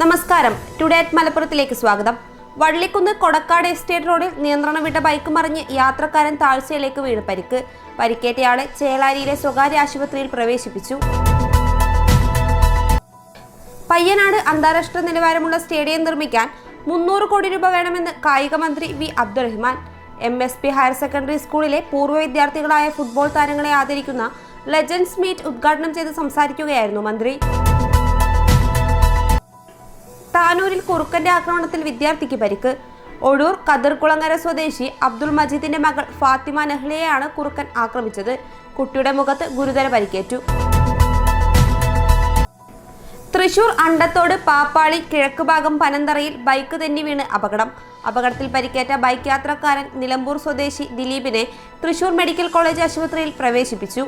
നമസ്കാരം. Today at മലപ്പുറത്തിലേക്ക് സ്വാഗതം. Vallikkunnu Kodakkad estate റോഡിൽ നിയന്ത്രണം വിട്ട ബൈക്ക് മറിഞ്ഞ് യാത്രക്കാരൻ താഴ്ചയിലേക്ക് വീണ് പരിക്ക്. പരിക്കേറ്റയാളെ ചേളാരിയിലെ സ്വകാര്യ ആശുപത്രിയിൽ പ്രവേശിപ്പിച്ചു. പയ്യനാട് അന്താരാഷ്ട്ര നിലവാരമുള്ള സ്റ്റേഡിയം നിർമ്മിക്കാൻ മുന്നൂറ് കോടി രൂപ വേണമെന്ന് കായിക മന്ത്രി V. Abdurahman. M. S. P higher secondary സ്കൂളിലെ പൂർവ വിദ്യാർത്ഥികളായ ഫുട്ബോൾ താരങ്ങളെ ആദരിക്കുന്ന ലെജൻസ് മീറ്റ് ഉദ്ഘാടനം ചെയ്ത് സംസാരിക്കുകയായിരുന്നു മന്ത്രി. താനൂരിൽ കുറുക്കന്റെ ആക്രമണത്തിൽ വിദ്യാർത്ഥിക്ക് പരിക്ക്. ഒഴൂർ കതിർകുളങ്ങര സ്വദേശി അബ്ദുൾ മജീദിന്റെ മകൾ ഫാത്തിമ നെഹ്ലയെയാണ് കുറുക്കൻ ആക്രമിച്ചത്. കുട്ടിയുടെ മുഖത്ത് ഗുരുതര പരിക്കേറ്റു. തൃശൂർ അണ്ടത്തോട് പാപ്പാളി കിഴക്ക് ഭാഗം പനന്തറയിൽ ബൈക്ക് തെന്നി വീണ് അപകടം. അപകടത്തിൽ പരിക്കേറ്റ ബൈക്ക് യാത്രക്കാരൻ നിലമ്പൂർ സ്വദേശി ദിലീപിനെ തൃശൂർ മെഡിക്കൽ കോളേജ് ആശുപത്രിയിൽ പ്രവേശിപ്പിച്ചു.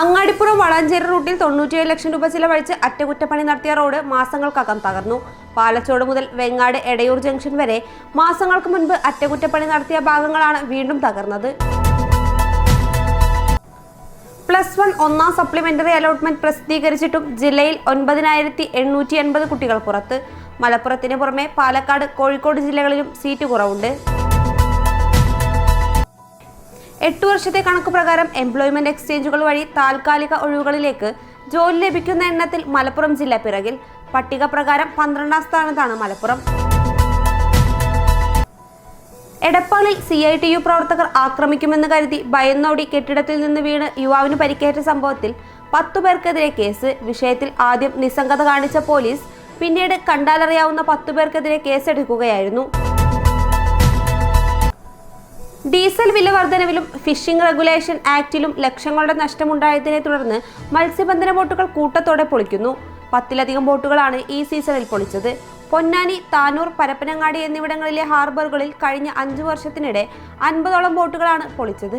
അങ്ങാടിപ്പുറം വളാഞ്ചേരി റൂട്ടിൽ തൊണ്ണൂറ്റിയേഴ് ലക്ഷം രൂപ ചിലവഴിച്ച് അറ്റകുറ്റപ്പണി നടത്തിയ റോഡ് മാസങ്ങൾക്കകം തകർന്നു. പാലച്ചോട് മുതൽ വെങ്ങാട് എടയൂർ ജംഗ്ഷൻ വരെ മാസങ്ങൾക്ക് മുൻപ് അറ്റകുറ്റപ്പണി നടത്തിയ ഭാഗങ്ങളാണ് വീണ്ടും തകർന്നത്. പ്ലസ് വൺ ഒന്നാം സപ്ലിമെന്ററി അലോട്ട്മെന്റ് പ്രസിദ്ധീകരിച്ചിട്ടും ജില്ലയിൽ ഒൻപതിനായിരത്തി എണ്ണൂറ്റി എൺപത് കുട്ടികൾ പുറത്ത്. മലപ്പുറത്തിന് പുറമെ പാലക്കാട് കോഴിക്കോട് ജില്ലകളിലും സീറ്റ് കുറവുണ്ട്. എട്ടു വർഷത്തെ കണക്ക് പ്രകാരം എംപ്ലോയ്മെന്റ് എക്സ്ചേഞ്ചുകൾ വഴി താൽക്കാലിക ഒഴിവുകളിലേക്ക് ജോലി ലഭിക്കുന്ന എണ്ണത്തിൽ മലപ്പുറം ജില്ല പിറകിൽ. പട്ടിക പ്രകാരം പന്ത്രണ്ടാം സ്ഥാനത്താണ് മലപ്പുറം. എടപ്പാളിൽ സി ഐ ടി യു പ്രവർത്തകർ ആക്രമിക്കുമെന്ന് കരുതി ഭയന്നോടി കെട്ടിടത്തിൽ നിന്ന് വീണ് യുവാവിന് പരിക്കേറ്റ സംഭവത്തിൽ പത്തു പേർക്കെതിരെ കേസ്. വിഷയത്തിൽ ആദ്യം നിസ്സംഗത കാണിച്ച പോലീസ് പിന്നീട് കണ്ടാലറിയാവുന്ന പത്തു പേർക്കെതിരെ കേസെടുക്കുകയായിരുന്നു. ഡീസൽ വില വർധനവിലും ഫിഷിംഗ് റെഗുലേഷൻ ആക്ടിലും ലക്ഷങ്ങളുടെ നഷ്ടമുണ്ടായതിനെ തുടർന്ന് മത്സ്യബന്ധന ബോട്ടുകൾ കൂട്ടത്തോടെ പൊളിക്കുന്നു. പത്തിലധികം ബോട്ടുകളാണ് ഈ സീസണിൽ പൊളിച്ചത്. പൊന്നാനി താനൂർ പരപ്പനങ്ങാടി എന്നിവിടങ്ങളിലെ ഹാർബറുകളിൽ കഴിഞ്ഞ അഞ്ചു വർഷത്തിനിടെ അൻപതോളം ബോട്ടുകളാണ് പൊളിച്ചത്.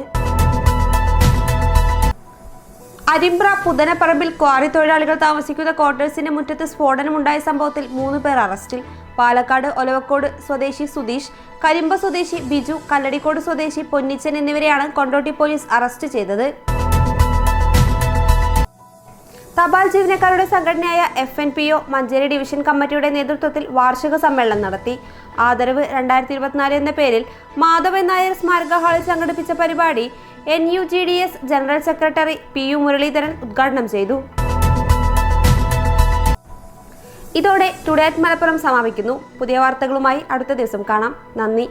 അരിമ്പ്ര പുതനപ്പറമ്പിൽ ക്വാറി തൊഴിലാളികൾ താമസിക്കുന്ന ക്വാർട്ടേഴ്സിന്റെ മുറ്റത്ത് സ്ഫോടനമുണ്ടായ സംഭവത്തിൽ മൂന്ന് പേർ അറസ്റ്റിൽ. പാലക്കാട് ഒലവക്കോട് സ്വദേശി സുധീഷ് കരിമ്പ സ്വദേശി ബിജു കല്ലടിക്കോട് സ്വദേശി പൊന്നിച്ചൻ എന്നിവരെയാണ് കൊണ്ടോട്ടി പോലീസ് അറസ്റ്റ് ചെയ്തത്. തപാൽ ജീവനക്കാരുടെ സംഘടനയായ F N P O Manjeri division കമ്മിറ്റിയുടെ നേതൃത്വത്തിൽ വാർഷിക സമ്മേളനം നടത്തി. ആദരവ് രണ്ടായിരത്തി ഇരുപത്തിനാല് എന്ന പേരിൽ മാധവൻ നായർ സ്മാരക ഹാളിൽ സംഘടിപ്പിച്ച പരിപാടി N U G D S general secretary P U Muraleedharan ഉദ്ഘാടനം ചെയ്തു. ഇതോടെ ടുഡേ അറ്റ് മലപ്പുറം സമാപിക്കുന്നു. പുതിയ വാർത്തകളുമായി അടുത്ത ദിവസം കാണാം. നന്ദി.